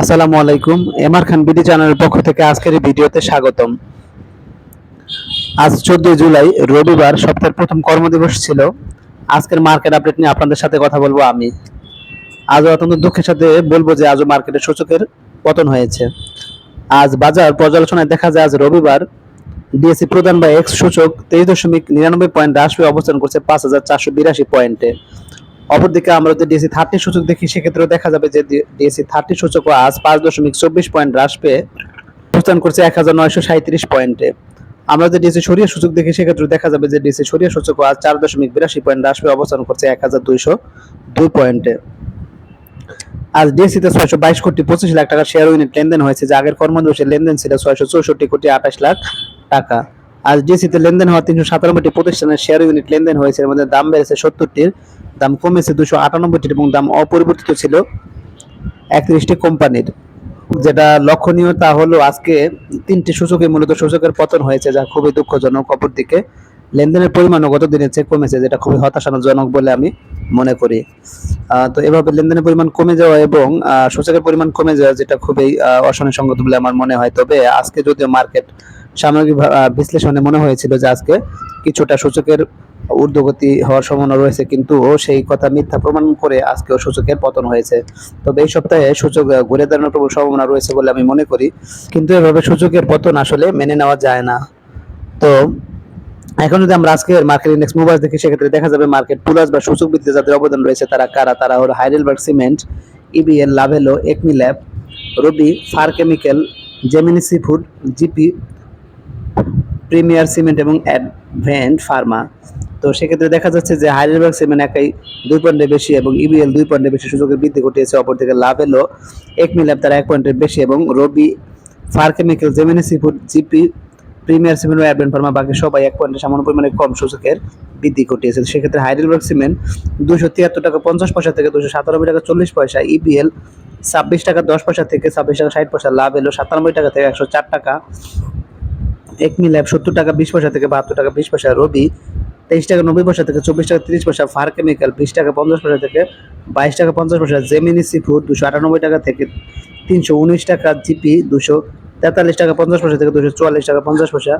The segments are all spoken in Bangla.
আসসালামু আলাইকুম। এমআর খান বিডি চ্যানেলের পক্ষ থেকে আজকের এই ভিডিওতে স্বাগতম। আজ চোদ্দই জুলাই, রবিবার, সপ্তাহের প্রথম কর্মদিবস ছিল। আজকের মার্কেট আপডেট নিয়ে আপনাদের সাথে কথা বলব আমি। আজও অত্যন্ত দুঃখের সাথে বলব যে আজও মার্কেটের সূচকের পতন হয়েছে। আজ বাজার পর্যালোচনায় দেখা যায়, আজ রবিবার ডিএসসি প্রধান বা এক্স সূচক তেইশ দশমিক নিরানব্বই পয়েন্ট হ্রাস অবস্থান করছে পাঁচ হাজার চারশো বিরাশি পয়েন্টে। অপরদিকে আমরা যদি ডিএসসি থার্টি সূচক দেখি, সেক্ষেত্রেও দেখা যাবে যে ডিএসসি থার্টি সূচক আজ পাঁচ দশমিক চব্বিশ পয়েন্ট হ্রাস পেয়ে অবস্থান করছে এক হাজার নয়শো সাঁত্রিশ পয়েন্টে। আমরা যদি ডিএসসি সরিয়া সূচক দেখি সেক্ষেত্রে দেখা যাবে যে ডিএসসি সরিয়া সূচক আজ চার দশমিক বিরাশি পয়েন্ট হ্রাস পেয়ে অবস্থান করছে এক হাজার দুইশো দুই পয়েন্টে। আজ ডিএসসিতে ছয়শো বাইশ কোটি পঁচিশ লাখ টাকা শেয়ার ইউনিট লেনদেন হয়েছে, যা আগের কর্মদিবসের লেনদেন ছিল ছয়শো চৌষট্টি কোটি আঠাশ লাখ টাকা। আজ ডিএসসিতে লেনদেন হওয়া তিনশো সাতানব্বইটি প্রতিষ্ঠানের শেয়ার ইউনিট লেনদেন হয়েছে, এর মধ্যে দাম বেড়েছে সত্তরটির দাম কমেছে দুশো আটানব্বইটির এবং দাম অপরিবর্তিত ছিল একত্রিশটি কোম্পানির। যেটা লক্ষণীয় তা হলো আজকে তিনটি সূচকে মূলত সূচকের পতন হয়েছে, যা খুবই দুঃখজনক। অপরদিকে লেনদেনের পরিমাণও গত দিনের চেয়ে কমেছে, যেটা খুবই হতাশাজনক বলে আমি মনে করি। তো এভাবে লেনদেনের পরিমাণ কমে যাওয়া এবং সূচকের পরিমাণ কমে যাওয়া যেটা খুবই অশনি সঙ্গত বলে আমার মনে হয়। তবে আজকে যদিও মার্কেট সামগ্রিক বিশ্লেষণে মনে হয়েছিল যে আজকে কিছুটা সূচকের ঊর্ধ্বগতি হওয়ার সম্ভাবনা রয়েছে, কিন্তু সেই কথা মিথ্যা প্রমাণ করে আজকেও সূচকের পতন হয়েছে। তবে এই সপ্তাহে সূচক ঘুরে দাঁড়ানোর প্রবল সম্ভাবনা রয়েছে বলে আমি মনে করি। কিন্তু এভাবে সূচকের পতন আসলে মেনে নেওয়া যায় না। তো, এখন যদি আমরা আজকে মার্কেট ইন্ডেক্স মোবাইল দেখি, সেক্ষেত্রে দেখা যাবে মার্কেট পুলাস বা সূচক বৃদ্ধিতে যাদের অবদান রয়েছে, তারা কারা? তারা হলো Heidelberg cement EBL Lovello ACME lab Robi far chemical Gemini sea food GP premier cement এবং অ্যাডভেন্ট ফার্মা তো সেক্ষেত্রে দেখা যাচ্ছে যে হাইডেলবার্গ সিমেন্ট একাই দুই পয়েন্টের বেশি এবং ইবিএল দুই পয়েন্টের বেশি সুযোগের বৃদ্ধি ঘটিয়েছে। অপরদিকে লাভেলো এক ল্যাব তারা এক পয়েন্টের বেশি এবং Robi far chemical Gemini sea food GP, premier cement ও অ্যাডভেন্ট ফার্মা বাকি সবাই এক পয়েন্টের সামান্য পরিমাণে কম সূচকের বৃদ্ধি ঘটিয়েছে। সেক্ষেত্রে হাইডেলবার্গ সিমেন্ট দুশো তিয়াত্তর টাকা পঞ্চাশ পয়সা থেকে দুশো সাতানব্বই টাকা চল্লিশ পয়সা ইবিএল ছাব্বিশ টাকা দশ পয়সা থেকে ছাব্বিশ টাকা ষাট পয়সা লাভ এলো সাতানব্বই টাকা থেকে একশো চার টাকা একমি ল্যাব সত্তর টাকা বিশ পয়সা থেকে বাহাত্তর টাকা বিশ পয়সা, রবি তেইশ টাকা, নব্বই পয়সা থেকে চব্বিশ টাকা, তিরিশ পয়সা, ফার কেমিক্যাল, বিশ টাকা, পঞ্চাশ পয়সা থেকে বাইশ টাকা, পঞ্চাশ পয়সা, জেমিনি সি ফুড, দুশো আটানব্বই টাকা থেকে তিনশো উনিশ টাকা, জিপি দুশো তেতাল্লিশ টাকা, পঞ্চাশ পয়সা থেকে দুশো চুয়াল্লিশ টাকা, পঞ্চাশ পয়সা।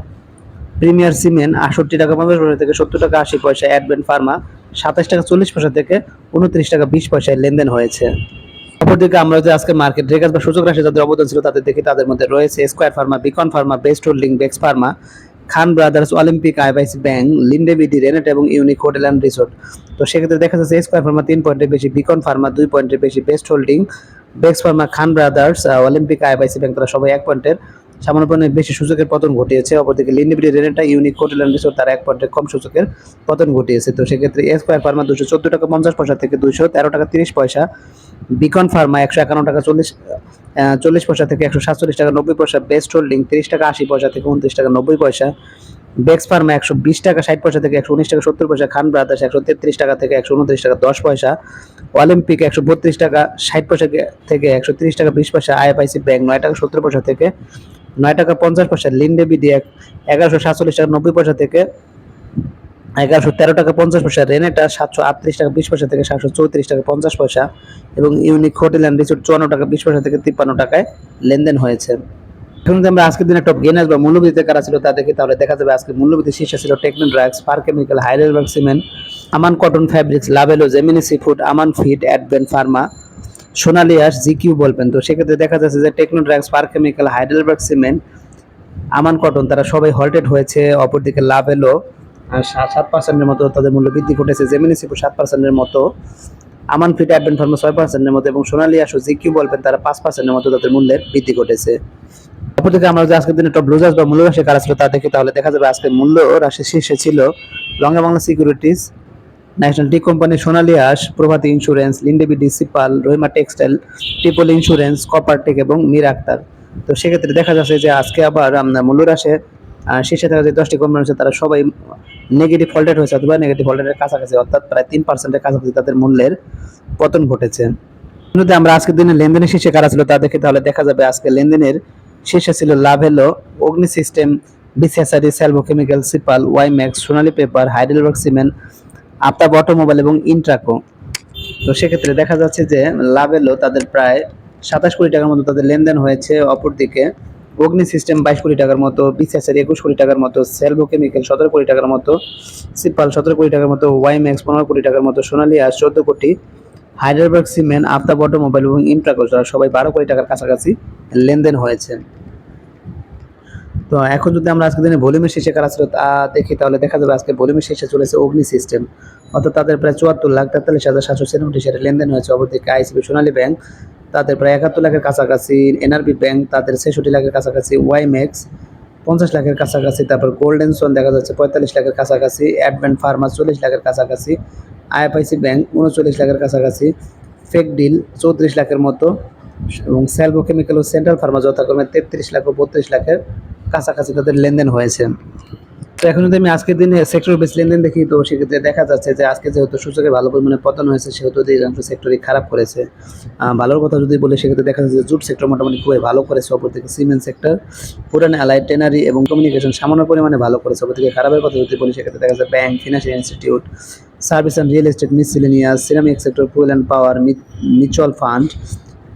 প্রিমিয়ার সিমেন্ট আটষট্টি টাকা, পঞ্চাশ পয়সা থেকে সত্তর টাকা, আশি পয়সা অ্যাডভেন্ট ফার্মা, সাতাশ টাকা, চল্লিশ পয়সা থেকে উনত্রিশ টাকা, বিশ পয়সায় লেনদেন হয়েছে। অপরদিকে আমরা যে আজকে মার্কেট রেগাস বা সূচক রাশি যাদের অবদান ছিল তাদের দেখি তাদের মধ্যে রয়েছে square pharma beacon pharma best holding Bex pharma Khan brothers Olympic IBC bank Linde BD Renata এবং ইউনিক হোটেল অ্যান্ড রিসোর্ট। তো সেক্ষেত্রে দেখা যাচ্ছে স্কোয়ার ফার্মা তিন পয়েন্টের বেশি বিকন ফার্মা দুই পয়েন্টের বেশি best holding Bex pharma Khan brothers Olympic IBC bank, তারা সবাই এক পয়েন্টের। সামান্য পরিমাণে বেশি সূচকের পতন ঘটিয়েছে, অপরদিকে Linde BD Renata unique hotel and resort, তারা এক পয়েন্টের কম সূচকের পতন ঘটিয়েছে। তো সেক্ষেত্রে স্কোয়ার ফার্মা দুশো চোদ্দ টাকা পঞ্চাশ পয়সা থেকে দুশো তেরো টাকা তিরিশ পয়সা বিকন ফার্মা একশো একান্ন টাকা চল্লিশ চল্লিশ পয়সা থেকে একশো সাতচল্লিশ টাকা, নব্বই পয়সা বেস্ট হোল্ডিং তিরিশ টাকা, আশি পয়সা থেকে উনত্রিশ টাকা, নব্বই পয়সা। বেক্স ফার্মা একশো বিশ টাকা, ষাট পয়সা থেকে একশো উনিশ টাকা, সত্তর পয়সা খান ব্রাদার্স একশো তেত্রিশ টাকা থেকে একশো উনত্রিশ টাকা, দশ পয়সা। অলিম্পিক একশো বত্রিশ টাকা, ষাট পয়সা থেকে একশো তিরিশ টাকা, বিশ পয়সা। আইএফআইসি ব্যাংক নয় টাকা, সত্তর পয়সা থেকে নয় টাকা, পঞ্চাশ পয়সা। লিন্ডে বিডি এগারোশো সাতচল্লিশ টাকা, নব্বই পয়সা থেকে এগারোশো তেরো টাকা পঞ্চাশ পয়সা রেনেটা সাতশো আটত্রিশ টাকা বিশ পয়সা থেকে সাতশো চৌত্রিশ টাকা পঞ্চাশ পয়সা এবং ইউনিক হোটেল অ্যান্ড রিসোর্ট চুয়ান্ন টাকা বিশ পয়সা থেকে তিপ্পান্ন টাকায় লেনদেন হয়েছে। এখন যদি আমরা আজকের দিনে টপ গেনার্স বা মূল্যবৃদ্ধিতে কারা ছিল তা দেখি তাহলে দেখা যাবে আজকে মূল্যবৃদ্ধি শীর্ষে ছিল techno drugs far chemical Heidelberg cement Aman cotton fabrics Lovello Gemini sea food Aman feed advent pharma সোনালিয়াস GQ বলবেন। তো সেক্ষেত্রে দেখা যাচ্ছে যে techno drugs far chemical Heidelberg cement Aman cotton তারা সবাই হল্টেড হয়েছে। অপরদিকে লাভেলো সাত পার্সেন্টের মতো তাদের মূল্য বৃদ্ধি ঘটেছে। জেমিনি সিপু সাত পার্সেন্টের মতো আমান ফিট অ্যাডভেন্ট ফার্মা ছয় পার্সেন্টের মতো, এবং সোনালী আসো জিকিউ বলবেন তারা পাঁচ পার্সেন্টের মতো তাদের মূল্যের বৃদ্ধি ঘটেছে। অপরদিকে আমরা যে আজকের দিনে টপ ব্লুজার্স বা মূল্য রাশি কারা ছিল তা দেখি, তাহলে দেখা যাবে আজকে মূল্য রাশি শীর্ষে ছিল Lanka Bangla securities national tea company Sonali আস Prabhati insurance Linde BD সিপাল Rahima textile triple insurance copper tech এবং মীর আক্তার তো সেক্ষেত্রে দেখা যাচ্ছে যে আজকে আবার মূল্য রাশে শীর্ষে থাকা যে দশটি কোম্পানি আছে তারা সবাই নেগেটিভ ফল্টেড হয়েছে অথবা নেগেটিভ ফল্টেডের কাছাকাছি, অর্থাৎ প্রায় তিন পার্সেন্টের কাছাকাছি তাদের মূল্যের পতন ঘটেছে। যদি আমরা আজকের দিনে লেনদেনের শীর্ষে কারা ছিল তা দেখি তাহলে দেখা যাবে আজকে লেনদেনের শীর্ষে ছিল লাভেলো অগ্নি সিস্টেম বিসিএসআরি Salvo chemical সিপাল WiMAX Sonali paper Heidelberg cement Aftab automobile এবং ইন্ট্রাকো তো সেক্ষেত্রে দেখা যাচ্ছে যে লাভেলো তাদের প্রায় সাতাশ কোটি টাকার মতো তাদের লেনদেন হয়েছে অপরদিকে। অগ্নি সিস্টেম বাইশ কোটি টাকার মতো বিসিএসের একুশ কোটি টাকার মতো সেলভো কেমিক্যাল সতেরো কোটি টাকার মতো সিপাল সতেরো কোটি টাকার মতো ওয়াইম্যাক্স পনেরো কোটি টাকার মতো সোনালী আর চোদ্দ কোটি হাইডেলবার্গ সিমেন্ট আফতাব অটোমোবাইল এবং ইন্ট্রাকোস সবাই বারো কোটি টাকার কাছাকাছি লেনদেন হয়েছে। তো এখন যদি আমরা আজকের দিনে ভলিউমের শেষে কারা ছিল তা দেখি, তাহলে দেখা যাবে আজকে ভলিউমের শেষে চলেছে অগ্নি সিস্টেম অর্থাৎ তাদের প্রায় চুয়াত্তর লাখ তেতাল্লিশ হাজার সাতশো ছেষট্টি শেয়ারে লেনদেন হয়েছে। অপরদিকে আইসিবি সোনালী ব্যাংক তাদের প্রায় একাত্তর লাখের কাছাকাছি এনআরবি ব্যাংক তাদের ছেষট্টি লাখের কাছাকাছি ওয়াইম্যাক্স পঞ্চাশ লাখের কাছাকাছি তারপর গোল্ডেন সোন দেখা যাচ্ছে, পঁয়তাল্লিশ লাখের কাছাকাছি অ্যাডভেন্ট ফার্মা চল্লিশ লাখের কাছাকাছি আইএফআইসি ব্যাংক উনচল্লিশ লাখের কাছাকাছি ফেক ডিল চৌত্রিশ লাখের মতো এবং সেলভো কেমিক্যাল ও সেন্ট্রাল ফার্মা যথাক্রমে তেত্রিশ লাখ ও বত্রিশ লাখের কাছাকাছি তাদের লেনদেন হয়েছে। তো এখন যদি আমি আজকের দিনে সেক্টর বেস লেনদেন দেখি, তো সেক্ষেত্রে দেখা যাচ্ছে যে আজকে যেহেতু সূচকে ভালো পরিমাণে পতন হয়েছে, সেহেতু অধিকাংশ সেক্টরই খারাপ করেছে। ভালোর কথা যদি বলি, সেক্ষেত্রে দেখা যাচ্ছে যে জুট সেক্টর মোটামুটি খুবই ভালো করেছে, অপরদিকে সিমেন্ট সেক্টর পুরান অ্যালাইড টেনারি এবং কমিউনিকেশন সামান্য পরিমাণে ভালো করেছে, অপরদিকে খারাপের কথা যদি বলি, সেক্ষেত্রে দেখা যাচ্ছে bank financial institute service and real estate miscellaneous ceramic sector fuel and power mutual fund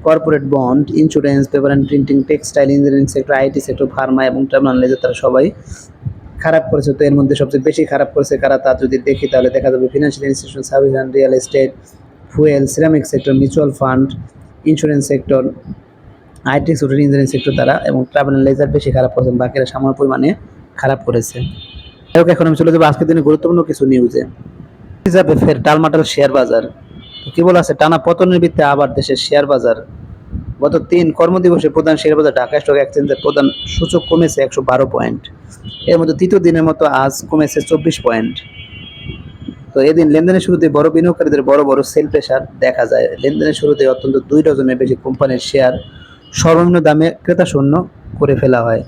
corporate bond insurance paper and printing textile engineering sector IT sector pharma এবং টার্মিনাল লেজার তারা সবাই খারাপ করেছে। তো এর মধ্যে সবচেয়ে বেশি খারাপ করেছে কারা তা যদি দেখি, তাহলে দেখা যাবে financial institution service and real estate fuel ceramic sector mutual fund insurance sector IT sector engineering sector তারা এবং ট্রাভেল লেজার বেশি খারাপ করেছে বাকিরা সামান্য পরিমাণে খারাপ করেছে। এখন আমি চলে যাব আজকের দিনে গুরুত্বপূর্ণ কিছু নিউজে ফের টালমাটাল শেয়ার বাজার। কি বলা আছে টানা পতনের ভিত্তিতে আবার দেশের শেয়ার বাজার। গত তিন কর্মদিবসে প্রধান শেয়ার বাজার ঢাকা স্টক এক্সচেঞ্জের প্রধান সূচক কমেছে একশো বারো পয়েন্ট। এর মধ্যে তৃতীয় দিনের মতো আজ কমেছে চব্বিশ পয়েন্ট। তো এদিন লেনদেনের শুরুতে বড় বিনিয়োগকারীদের বড় বড় সেল প্রেশার দেখা যায়। লেনদেনের শুরুতে অত্যন্ত দুই ডজনের বেশি কোম্পানির শেয়ার সর্বনিম্ন দামে ক্রেতা শূন্য করে ফেলা হয়।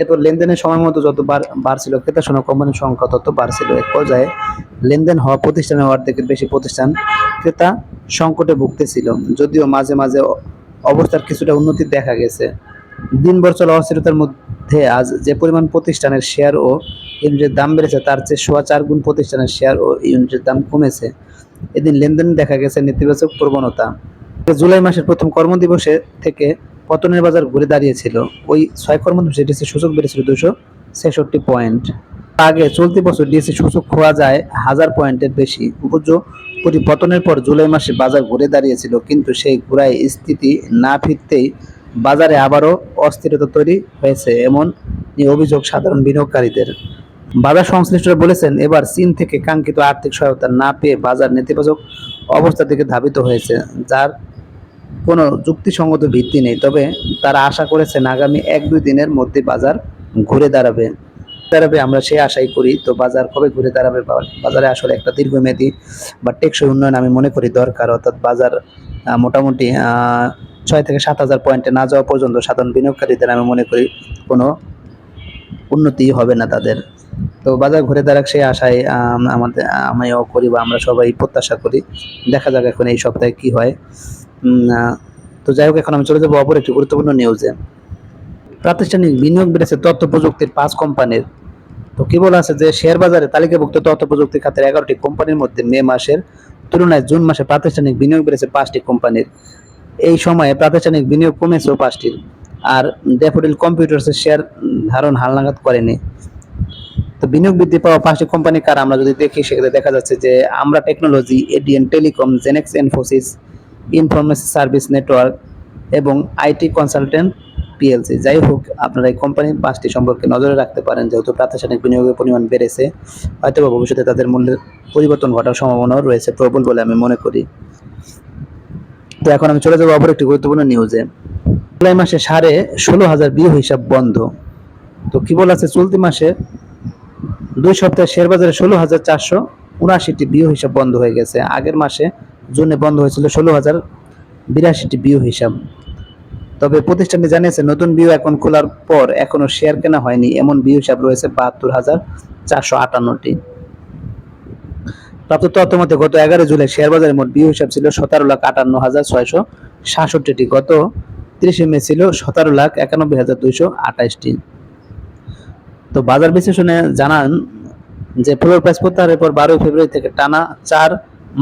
এরপর লেনদেনের সময় মতো যত বাড়ছিল, ক্রেতা শূন্য কোম্পানির সংখ্যা তত বাড়ছিল। এক পর্যায়ে লেনদেন হওয়া প্রতিষ্ঠানের অর্ধেকের বেশি প্রতিষ্ঠান ক্রেতা সংকটে ভুগতেছিল। যদিও মাঝে মাঝে অবস্থার কিছুটা উন্নতি দেখা গেছে। দিনভর চলা অস্থিরতার মধ্যে আজ যে পরিমাণ প্রতিষ্ঠানের শেয়ার ও ইউনিটের দাম বেড়েছে, তার চেয়ে সোয়া চার গুণ প্রতিষ্ঠানের শেয়ার ও ইউনিটের দাম কমেছে। এদিন লেনদেন দেখা গেছে নেতিবাচক প্রবণতা। জুলাই মাসের প্রথম কর্মদিবসে থেকে পতনের বাজার ঘুরে দাঁড়িয়েছিল। ওই ছয় কর্মদিবসে ডিসি সূচক বেড়েছিল দুশো ছেষট্টি পয়েন্ট। আগে চলতি বছর ডিএসসি সূচক খোয়া যায় হাজার পয়েন্টের বেশি। উপর্যুপরি পতনের পর জুলাই মাসে বাজার ঘুরে দাঁড়িয়েছিল, কিন্তু সেই ঘোরায় স্থিতি না ফিরতেই বাজারে আবারও অস্থিরতা তৈরি হয়েছে, এমন অভিযোগ সাধারণ বিনিয়োগকারীদের। বাজার সংশ্লিষ্টরা বলেছেন, এবার চীন থেকে কাঙ্ক্ষিত আর্থিক সহায়তা না পেয়ে বাজার নেতিবাচক অবস্থা থেকে ধাবিত হয়েছে, যার কোনো যুক্তিসঙ্গত ভিত্তি নেই তবে তারা আশা করেছেন আগামী এক দুই দিনের মধ্যে বাজার ঘুরে দাঁড়াবে। দাঁড়াবে আমরা সেই আশাই করি। তো বাজার কবে ঘুরে দাঁড়াবে? বাজারে আসলে একটা দীর্ঘমেয়াদী বা টেকসই উন্নয়ন আমি মনে করি দরকার। অর্থাৎ বাজার মোটামুটি ছয় থেকে সাত হাজার পয়েন্টে না যাওয়া পর্যন্ত সাধারণ বিনিয়োগকারীদের আমি মনে করি কোনো উন্নতি হবে না তাদের। তো বাজার ঘুরে দাঁড়াক সেই আশায় আম, আমাদের আমিও করি বা আমরা সবাই প্রত্যাশা করি। দেখা যাক এখন এই সপ্তাহে কি হয়। তো যাই হোক, এখন আমি চলে যাব অপর একটি গুরুত্বপূর্ণ নিউজে প্রাতিষ্ঠানিক বিনিয়োগ বেড়েছে তথ্য প্রযুক্তির পাঁচ কোম্পানির। তো কি বলা আছে যে শেয়ার বাজারে তালিকাভুক্ত তথ্য প্রযুক্তি খাতের এগারোটি কোম্পানির মধ্যে মে মাসের তুলনায় জুন মাসে প্রাতিষ্ঠানিক বিনিয়োগ বেড়েছে পাঁচটি কোম্পানির। এই সময়ে প্রাতিষ্ঠানিক বিনিয়োগ কমেছেও পাঁচটির। আর ড্যাফোডিল কম্পিউটার্সের শেয়ার ধারণ হালনাগাদ করেনি। তো বিনিয়োগ বৃদ্ধি পাওয়া পাঁচটি কোম্পানি কার আমরা যদি দেখি, সেক্ষেত্রে দেখা যাচ্ছে যে, আমরা technology ADN telecom Genex Infosys information service network এবং আইটি কনসালটেন্ট পিএলসি। যাই হোক, আপনারা এই কোম্পানির পাঁচটি সম্পর্কে নজরে রাখতে পারেন, যেহেতু প্রাতিষ্ঠানিক বিনিয়োগের পরিমাণ বেড়েছে। হয়তো ভবিষ্যতে তাদের মূল্যের পরিবর্তন ঘটার সম্ভাবনাও রয়েছে প্রবল বলে আমি মনে করি। তো এখন আমি চলে যাব অপর একটি গুরুত্বপূর্ণ নিউজে জুলাই মাসে সাড়ে ষোলো হাজার বিয়ে হিসাব বন্ধ। তো কি বলা আছে, চলতি মাসে দুই সপ্তাহে শেয়ার বাজারে ষোলো হাজার চারশো উনআশিটি বিও হিসাব বন্ধ হয়ে গেছে। আগের মাসে জুনে বন্ধ হয়েছিল ষোলো হাজার বিরাশিটি বিও হিসাব। তবে প্রতিষ্ঠানটি জানিয়েছে, নতুন বিও এখন খোলার পর এখনও শেয়ার কেনা হয়নি। এমন বিও হিসাব রয়েছে বাহাত্তর হাজার চারশো আটান্নটি। প্রাপ্ত তথ্য মতে, গত এগারো জুলাই শেয়ার বাজারের মোট বিও হিসাব ছিল সতেরো লাখ আটান্ন হাজার ছয়শো সাতষট্টিটি গত তিরিশে মে ছিল সতেরো লাখ একানব্বই হাজার দুইশো আঠাশটি তো বাজার বিশ্লেষণে জানান যে ফ্লোর প্রাইস প্রত্যাহারের পর বারোই ফেব্রুয়ারি থেকে টানা চার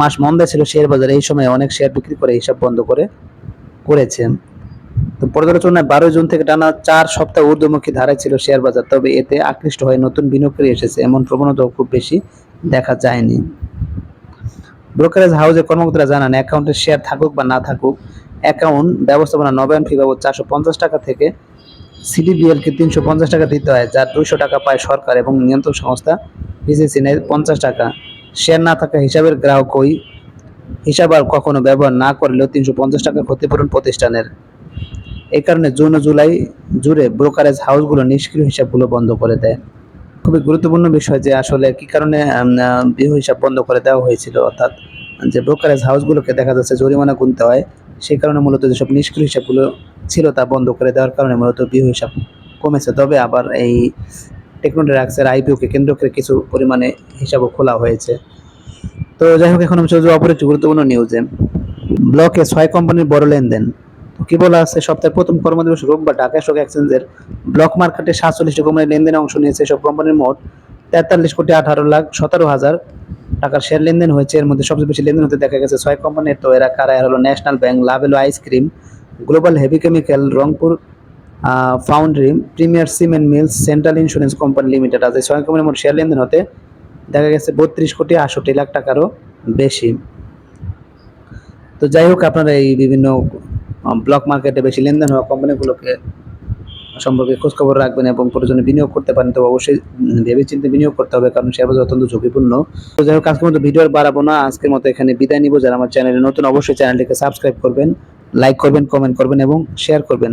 মাস মন্দা ছিল শেয়ার বাজারে, এই সময় অনেক শেয়ার বিক্রি করে হিসাব বন্ধ করে করেছে। তো পর্যালোচনায় বারোই জুন থেকে টানা চার সপ্তাহ ঊর্ধ্বমুখী ধারায় ছিল শেয়ার বাজার, তবে এতে আকৃষ্ট হয়ে নতুন বিনিয়োগকারী এসেছে, এমন প্রবণতাও খুব বেশি দেখা যায়নি। ব্রোকারেজ হাউসের কর্মকর্তারা জানান অ্যাকাউন্টের শেয়ার থাকুক বা না থাকুক, অ্যাকাউন্ট ব্যবস্থাপনা নবায়ন ফি বাবদ চারশো পঞ্চাশ টাকা থেকে সিডিবিএলকে তিনশো পঞ্চাশ টাকা দিতে হয় যার দুইশো টাকা পায় সরকার এবং নিয়ন্ত্রক সংস্থা বিসিসি নেয় পঞ্চাশ টাকা। শেয়ার না থাকা হিসাবের গ্রাহক ওই হিসাব আর কখনো ব্যবহার না করলেও তিনশো পঞ্চাশ টাকা ক্ষতিপূরণ প্রতিষ্ঠানের। এই কারণে জুন ও জুলাই জুড়ে ব্রোকারেজ হাউসগুলো নিষ্ক্রিয় হিসাবগুলো বন্ধ করে দেয়। খুবই গুরুত্বপূর্ণ বিষয় যে আসলে কি কারণে বিহু হিসাব বন্ধ করে দেওয়া হয়েছিল, অর্থাৎ যে ব্রোকারেজ হাউসগুলোকে দেখা যাচ্ছে জরিমানা গুনতে হয় সেই কারণে মূলত যেসব নিষ্ক্রিয় হিসাবগুলো ছিল তা বন্ধ করে দেওয়ার কারণে মূলত বিহু হিসাব কমেছে। তবে আবার এই টেকনোড্রাক্সের আইপিওকে কেন্দ্র করে কিছু পরিমাণে হিসাবও খোলা হয়েছে। তো যাই হোক, এখন আমি অপর একটি গুরুত্বপূর্ণ নিউজে ব্লকে ছয় কোম্পানির বড় লেনদেন। কি বলা আছে, সপ্তাহের প্রথম কর্মদিবস রোববার ঢাকা স্টক এক্সচেঞ্জের ব্লক মার্কেটে সাতচল্লিশটি কোম্পানির লেনদেনে অংশ নিয়েছে। এসব কোম্পানির মোট তেতাল্লিশ কোটি আঠারো লাখ সতেরো হাজার টাকার শেয়ার লেনদেন হয়েছে। এর মধ্যে সবচেয়ে বেশি লেনদেন হতে দেখা গেছে ছয় কোম্পানির তো এরা কারা? হলো National Bank Lovello ice cream Global Heavy Chemical Rangpur Foundry Premier Cement Mills Central Insurance Company Limited আছে। ছয় কোম্পানির মোট শেয়ার লেনদেন হতে দেখা গেছে বত্রিশ কোটি আটষট্টি লাখ টাকারও বেশি। তো যাই হোক, আপনারা এই বিভিন্ন ব্লক মার্কেটে বেশি লেনদেন হওয়া কোম্পানিগুলোকে সম্পর্কে খোঁজখবর রাখবেন এবং প্রয়োজনে বিনিয়োগ করতে পারেন। তো অবশ্যই ভেবে চিন্তে বিনিয়োগ করতে হবে, কারণ শেয়ার বাজার অত্যন্ত ঝুঁকিপূর্ণ। তো যাই হোক, আজকের মতো ভিডিও আর বাড়াবো না। আজকের মতো এখানে বিদায় নিব। যারা আমার চ্যানেলে নতুন, অবশ্যই চ্যানেলটিকে সাবস্ক্রাইব করবেন লাইক করবেন কমেন্ট করবেন এবং শেয়ার করবেন।